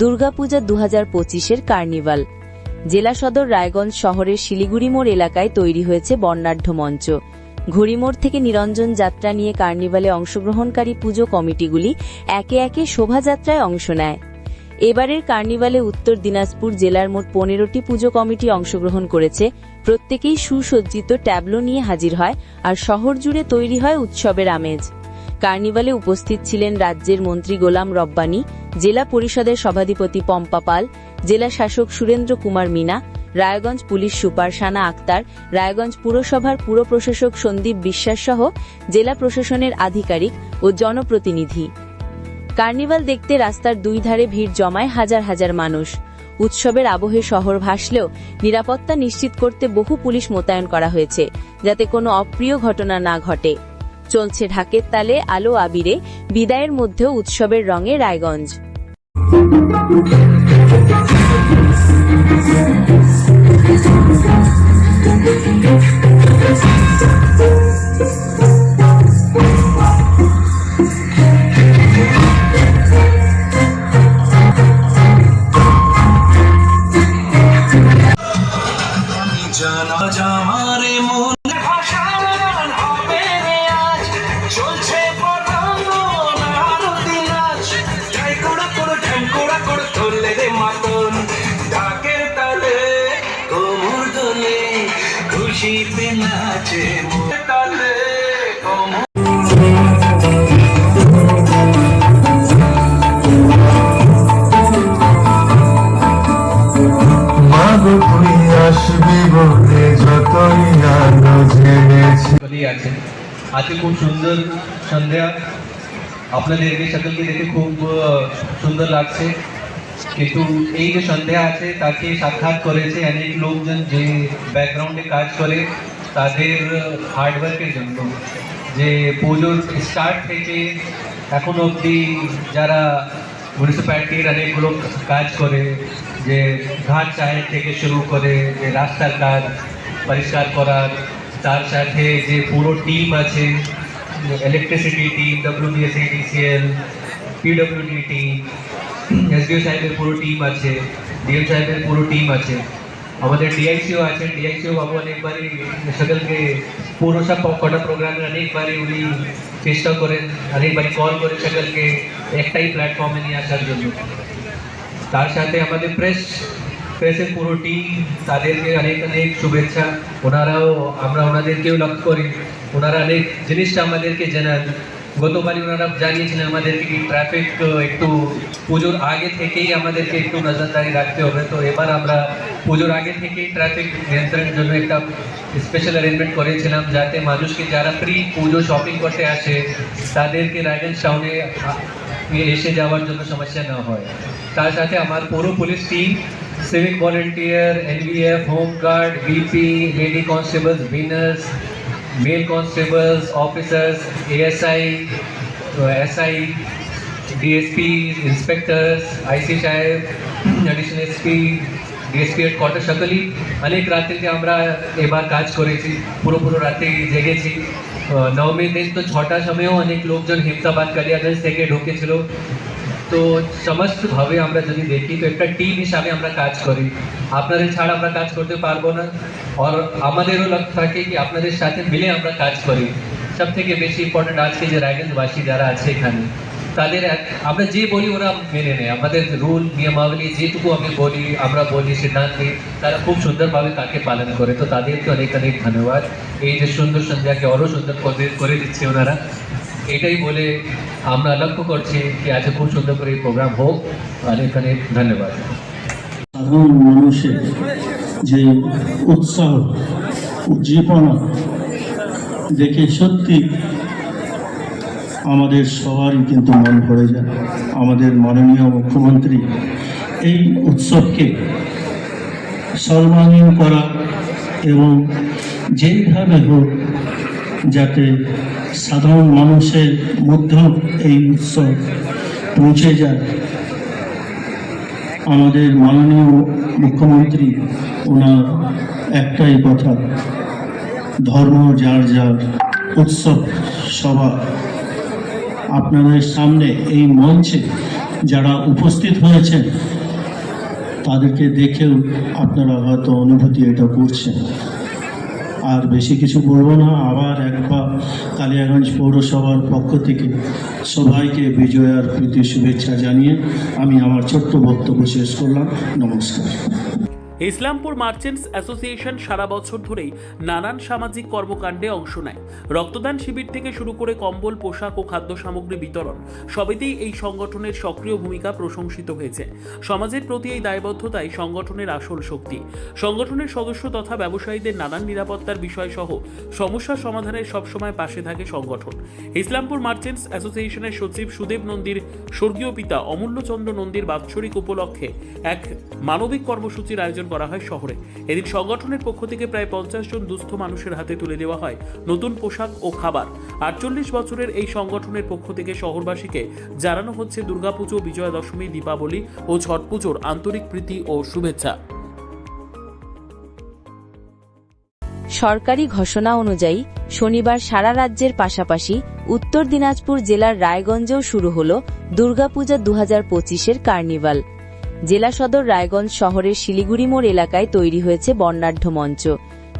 দুর্গাপূজা দু হাজার পঁচিশের কার্নিভাল। জেলা সদর রায়গঞ্জ শহরের শিলিগুড়ি মোড় এলাকায় তৈরি হয়েছে বর্ণাঢ্য মঞ্চ। ঘুড়িমোড় থেকে নিরঞ্জন যাত্রা নিয়ে কার্নিভালে অংশগ্রহণকারী পুজো কমিটিগুলি একে একে শোভাযাত্রায় অংশ নেয়। এবারের কার্নিভালে উত্তর দিনাজপুর জেলার মোট পনেরোটি পুজো কমিটি অংশগ্রহণ করেছে। প্রত্যেকেই সুসজ্জিত ট্যাবলো নিয়ে হাজির হয় আর শহর জুড়ে তৈরি হয় উৎসবের আমেজ। কার্নিভালে উপস্থিত ছিলেন রাজ্যের মন্ত্রী গোলাম রব্বানী জেলা পরিষদের সভাধিপতি পম্পা পাল, জেলা শাসক সুরেন্দ্র কুমার মিনা, রায়গঞ্জ পুলিশ সুপার সানা আক্তার, রায়গঞ্জ পুরসভার পুর প্রশাসক সন্দীপ বিশ্বাস সহ জেলা প্রশাসনের আধিকারিক ও জনপ্রতিনিধি। কার্নিভাল দেখতে রাস্তার দুই ধারে ভিড় জমায় হাজার হাজার মানুষ। উৎসবের আবহে শহর ভাসলেও নিরাপত্তা নিশ্চিত করতে বহু পুলিশ মোতায়েন করা হয়েছে, যাতে কোনো অপ্রিয় ঘটনা না ঘটে। চলছে ঢাকের তালে আলো আবিরে, বিদায়ের মধ্যেও উৎসবের রঙে রায়গঞ্জ। জানা সকলেই আছেন। আজকে খুব সুন্দর সন্ধ্যা। আপনাদেরকে সকলকে দেখে খুব সুন্দর লাগছে। কিন্তু এই যে সন্ধ্যা আছে, তাকে সাক্ষাৎ করেছে অনেক লোকজন যে ব্যাকগ্রাউন্ডে কাজ করে, তাদের হার্ডওয়ার্কের জন্য। যে পুজোর স্টার্ট থেকে এখন অবধি যারা মিউনিসিপ্যালিটির অনেকগুলো কাজ করে, যে ঘাট চায়ের থেকে শুরু করে, যে রাস্তার কাজ, পরিষ্কার করার তার সাথে যে পুরো টিম আছে electricity team WBSEDCL PWD team SDO সাহেবের পুরো টিম আছে ডিএম সাহেবের পুরো টিম আছে আমাদের ডিআইসিও আছেন ডিআইসিও বাবু অনেকবারই সকলকে পুরো সব কটা প্রোগ্রামের অনেকবারই উনি চেষ্টা করেন অনেকবারই কল করে সকলকে একটাই প্ল্যাটফর্মে নিয়ে আসার জন্য তার সাথে আমাদের প্রেস প্রেসের পুরো টিম তাদেরকে অনেক অনেক শুভেচ্ছা। ওনারাও, আমরা ওনাদেরকেও লক্ষ্য করি। ওনারা অনেক জিনিসটা আমাদেরকে জানান। গতবারই ওনারা জানিয়েছিলেন আমাদেরকে কি ট্রাফিক একটু পুজোর আগে থেকেই আমাদেরকে একটু নজরদারি রাখতে হবে। তো এবার আমরা পুজোর আগে থেকেই ট্রাফিক নিয়ন্ত্রণের জন্য একটা স্পেশাল অ্যারেঞ্জমেন্ট করেছিলাম, যাতে মানুষকে যারা প্রি পুজো শপিং করতে আসে, তাদেরকে রায়গঞ্জ টাউনে এসে যাওয়ার জন্য সমস্যা না হয়। তার সাথে আমার পুরো police team civic volunteer NVF home guard VP lady constables winners male constables officers ASI SI DSP inspectors IC সাহেব অ্যাডিশনাল এসপি ডিএসপি এর কটা সকলেই অনেক রাত থেকে আমরা এবার কাজ করেছি পুরো পুরো রাতে জেগেছি আহ, নবমীর দিন তো ছটার সময়ও অনেক লোকজন হিমসাবাদ কালিয়াগঞ্জ থেকে ঢুকেছিল তো সমস্তভাবে আমরা যদি দেখি, তো একটা টিম হিসাবে আমরা কাজ করি। আপনাদের ছাড়া আমরা কাজ করতে পারব না। আর আমাদেরও লক্ষ্য থাকে কি, আপনাদের সাথে মিলে আমরা কাজ করি। সব থেকে বেশি ইম্পর্টেন্ট আজকে যে রায়গঞ্জবাসী যারা আছে এখানে। তাদের এক- আমরা যে বলি ওরা মেনে নেয়। আমাদের রুল, নিয়মাবলী যেটুকু আমি বলি, আমরা বলি, সিদ্ধান্ত তারা খুব সুন্দরভাবে তাকে পালন করে। তো তাদেরকে অনেক অনেক ধন্যবাদ। এই যে সুন্দর সন্ধ্যাকে আরও সুন্দর করে করে দিচ্ছে ওনারা। এটাই বলে আমরা লক্ষ্য করছি কি আজকে খুব সুন্দর করে এই প্রোগ্রাম হোক। অনেক অনেক ধন্যবাদ। সাধারণ মানুষের যে উৎসাহ উজ্জীবনা দেখে সত্যি আমাদের সবারই কিন্তু মন পড়ে যায়। আমাদের মাননীয় মুখ্যমন্ত্রী এই উৎসবকে সর্বাঙ্গীন করা এবং যেইভাবে হোক যাতে সাধারণ মানুষের মধ্যেও এই উৎসব পৌঁছে যায়। আমাদের মাননীয় মুখ্যমন্ত্রী, ওনার একটাই কথা, ধর্ম যার যার, উৎসব সভা আপনাদের সামনে এই মঞ্চে যারা উপস্থিত হয়েছেন, তাদেরকে দেখেও আপনারা হয়তো অনুভূতি এটা করছেন। আর বেশি কিছু বলব না, আবার একবার কালিয়াগঞ্জ পৌরসভার পক্ষ থেকে সবাইকে বিজয়ার প্রীতি শুভেচ্ছা জানিয়ে আমি আমার ছোট্ট বক্তব্য শেষ করলাম। নমস্কার। ইসলামপুর মার্চেন্টস অ্যাসোসিয়েশন সারা বছর ধরেই নানান সামাজিক কর্মকাণ্ডে অংশ নেয়। রক্তদান শিবির থেকে শুরু করে কম্বল, পোশাক ও খাদ্য সামগ্রী বিতরণ সবেতেই এই সংগঠনের সক্রিয় ভূমিকা প্রশংসিত হয়েছে। সমাজের প্রতি এই দায়বদ্ধতাই সংগঠনের আসল শক্তি। সংগঠনের সদস্য তথা ব্যবসায়ীদের নানান নিরাপত্তার বিষয় সহ সমস্যা সমাধানের সবসময় পাশে থাকে সংগঠন। ইসলামপুর মার্চেন্টস অ্যাসোসিয়েশনের সচিব সুদেব নন্দীর স্বর্গীয় পিতা অমূল্যচন্দ্র নন্দীর বাৎসরিক উপলক্ষে এক মানবিক কর্মসূচির আয়োজন করা হয় শহরে। এদিন সংগঠনের পক্ষ থেকে প্রায় পঞ্চাশ জন দুস্থ মানুষের হাতে তুলে দেওয়া হয় নতুন পোশাক ও খাবার। আটচল্লিশ বছরের এই সংগঠনের পক্ষ থেকে শহরবাসীকে জানানো হচ্ছে দুর্গাপুজো বিজয়া দশমী দীপাবলি ও ছট পুজোর আন্তরিক প্রীতি ও শুভেচ্ছা। সরকারি ঘোষণা অনুযায়ী শনিবার সারা রাজ্যের পাশাপাশি উত্তর দিনাজপুর জেলার রায়গঞ্জেও শুরু হল দুর্গাপূজা দু হাজার পঁচিশের কার্নিভাল। জেলা সদর রায়গঞ্জ শহরের শিলিগুড়ি মোড় এলাকায় তৈরি হয়েছে বর্ণাঢ্য মঞ্চ।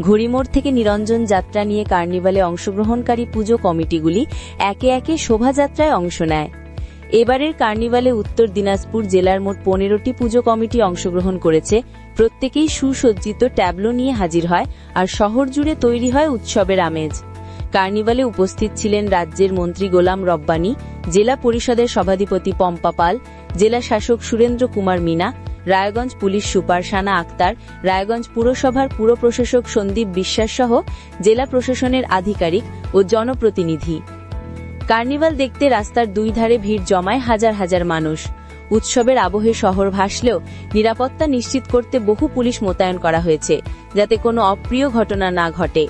ঘড়িমোড় থেকে নিরঞ্জন যাত্রা নিয়ে কার্নিভালে অংশগ্রহণকারী পুজো কমিটিগুলি একে একে শোভাযাত্রায় অংশ নেয়। এবারের কার্নিভালে উত্তর দিনাজপুর জেলার মোট পনেরোটি পুজো কমিটি অংশগ্রহণ করেছে। প্রত্যেকেই সুসজ্জিত ট্যাবলো নিয়ে হাজির হয় আর শহর জুড়ে তৈরি হয় উৎসবের আমেজ। কার্নিভালে উপস্থিত ছিলেন রাজ্যের মন্ত্রী গোলাম রব্বানী, জেলা পরিষদের সভাধিপতি পম্পা পাল জেলা শাসক সুরেন্দ্র কুমার মিনা, রায়গঞ্জ পুলিশ সুপার সানা আক্তার, রায়গঞ্জ পুরসভার পুর প্রশাসক সন্দীপ বিশ্বাস সহ জেলা প্রশাসনের আধিকারিক ও জনপ্রতিনিধি। কার্নিভাল দেখতে রাস্তার দুই ধারে ভিড় জমায় হাজার হাজার মানুষ। উৎসবের আবহে শহর ভাসলেও নিরাপত্তা নিশ্চিত করতে বহু পুলিশ মোতায়েন করা হয়েছে, যাতে কোনো অপ্রিয় ঘটনা না ঘটে।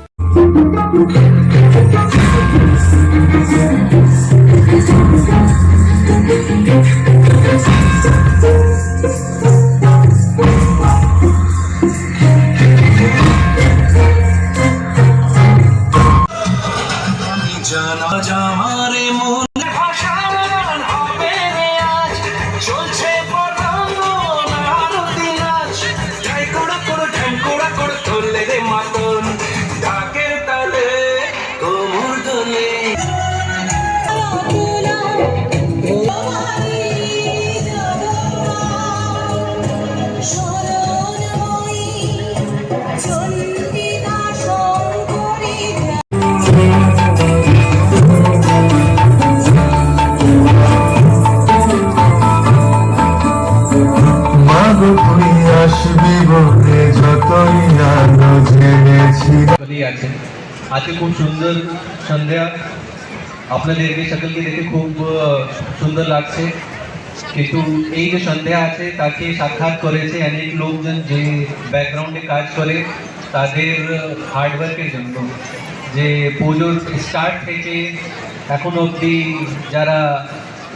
আজকে খুব সুন্দর সন্ধ্যা। আপনাদেরকে সকলকে দেখে খুব সুন্দর লাগছে। কিন্তু এই যে সন্ধ্যা আছে, তাকে সাক্ষাৎ করেছে অনেক লোকজন যে ব্যাকগ্রাউন্ডে কাজ করে, তাদের হার্ডওয়ার্কের জন্য। যে পুজোর স্টার্ট থেকে এখন অবধি যারা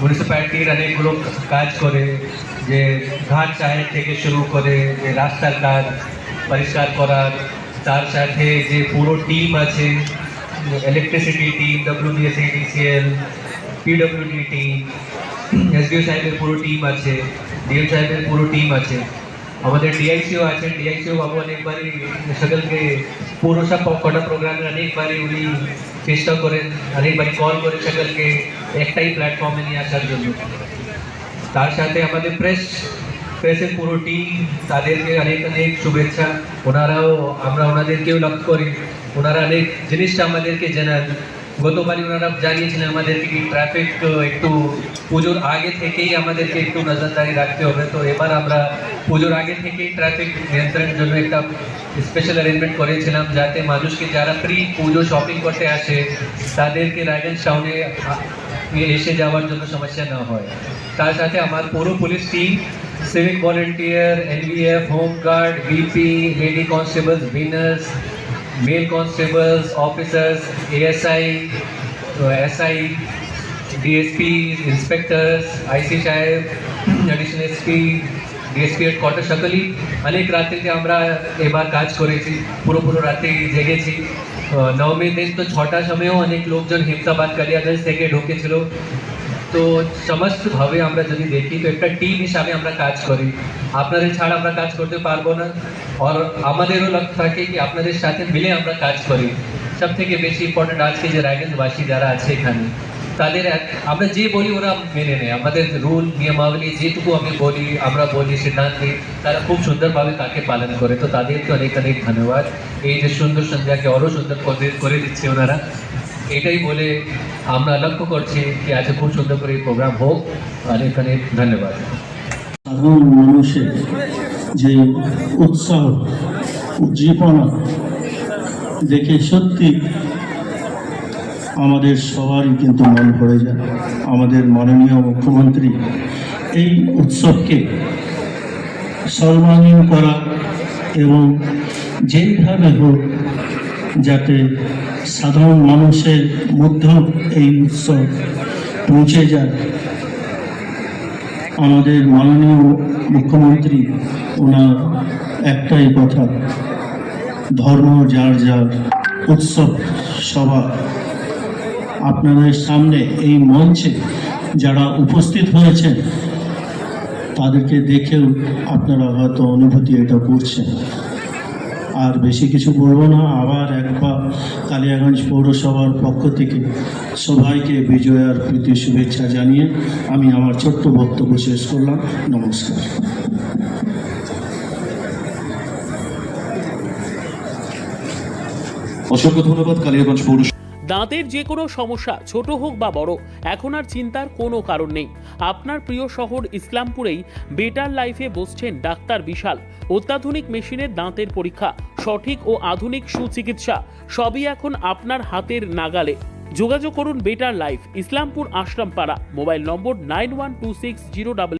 মিউনিসিপ্যালিটির অনেকগুলো কাজ করে, যে ঘাট চায়ের থেকে শুরু করে, যে রাস্তার কাজ, পরিষ্কার করার তার সাথে যে পুরো টিম আছে electricity team WBSEDCL PWD team SDO সাহেবের পুরো টিম আছে ডিএম সাহেবের পুরো টিম আছে আমাদের ডিআইসিও আছেন ডিআইসিও বাবু অনেকবারই সকলকে পৌরসভা কটা প্রোগ্রামে অনেকবারই উনি চেষ্টা করেন অনেকবারই কল করে সকলকে একটাই প্ল্যাটফর্মে নিয়ে আসার জন্য তার সাথে আমাদের প্রেস প্রেসের পুরো টিম তাদেরকে অনেক অনেক শুভেচ্ছা। ওনারাও, আমরা ওনাদেরকেও লক্ষ্য করি। ওনারা অনেক জিনিসটা আমাদেরকে জানান। গতবারই ওনারা জানিয়েছিলেন আমাদেরকে কি ট্রাফিক একটু পুজোর আগে থেকেই আমাদেরকে একটু নজরদারি রাখতে হবে। তো এবার আমরা পুজোর আগে থেকেই ট্রাফিক নিয়ন্ত্রণের জন্য একটা স্পেশাল অ্যারেঞ্জমেন্ট করেছিলাম যাতে মানুষকে যারা প্রি পুজো শপিং করতে আসে, তাদেরকে রায়গঞ্জ টাউনে এসে যাওয়ার জন্য সমস্যা না হয়। তার সাথে আমার পুরো police team civic volunteer NVF home guard VP lady constables winners male constables officers ASI SI DSP inspectors IC সাহেব অ্যাডিশনাল এসপি ডিএসপি এর কটা সকলেই অনেক রাত্রিতে আমরা এবার কাজ করেছি পুরো পুরো রাত্রি জেগেছি আহ, নবমীর দিন তো ছটার সময়ও অনেক লোকজন হিমসাবাদ কালিয়াগঞ্জ থেকে ঢুকেছিল তো সমস্তভাবে আমরা যদি দেখি তো একটা টিম হিসাবে আমরা কাজ করি। আপনাদের ছাড়া আমরা কাজ করতে পারব না। আর আমাদেরও লক্ষ্য থাকে কি আপনাদের সাথে মিলে আমরা কাজ করি। সব থেকে বেশি ইম্পর্টেন্ট আজকে যে রায়গঞ্জবাসী যারা আছে এখানে তাদের আমরা যে বলি ওরা মেনে নেয়। আমাদের রুল নিয়মাবলী যেটুকু আমি বলি আমরা বলি সিদ্ধান্ত নিই, তারা খুব সুন্দরভাবে তাকে পালন করে। তো তাদেরকে অনেক অনেক ধন্যবাদ। এই যে সুন্দর সন্ধ্যাকে আরও সুন্দর করে দিচ্ছে ওনারা। এটাই বলে আমরা লক্ষ্য করছি কি আজকে খুব সুন্দর করে প্রোগ্রাম হোক। অনেক অনেক ধন্যবাদ। সাধারণ মানুষের যে উৎসাহ উজ্জীবনা দেখে সত্যি আমাদের সবারই কিন্তু মন ভরে যায়। আমাদের মাননীয় মুখ্যমন্ত্রী এই উৎসবকে সর্বাঙ্গীন করা এবং যেইভাবে হোক যাতে সাধারণ মানুষের মধ্যেও এই উৎসব পৌঁছে যায়। আমাদের মাননীয় মুখ্যমন্ত্রী, ওনার একটাই কথা, ধর্ম যার যার, উৎসব সভা আপনাদের সামনে এই মঞ্চে যারা উপস্থিত হয়েছেন, তাদেরকে দেখেও আপনারা হয়তো অনুভূতি এটা করছেন। আর বেশি কিছু বলব না, আবার একবার কালিয়াগঞ্জ পৌরসভার পক্ষ থেকে সবাইকে বিজয়ার প্রীতি শুভেচ্ছা জানিয়ে আমি আমার ছোট্ট বক্তব্য শেষ করলাম। নমস্কার। অসংখ্য ধন্যবাদ কালিয়াগঞ্জ পৌর দাঁতের যে কোনো সমস্যা, ছোট হোক বা বড়, এখন আর চিন্তার কোনো কারণ নেই। আপনার প্রিয় শহর ইসলামপুরেই বেটার লাইফে বসছেন ডাক্তার বিশাল। অত্যাধুনিক মেশিনের দাঁতের পরীক্ষা, সঠিক ও আধুনিক সুচিকিৎসা, সবই এখন আপনার হাতের নাগালে। যোগাযোগ করুন better life, Islampur Ashrampara, mobile number nine one two six zero double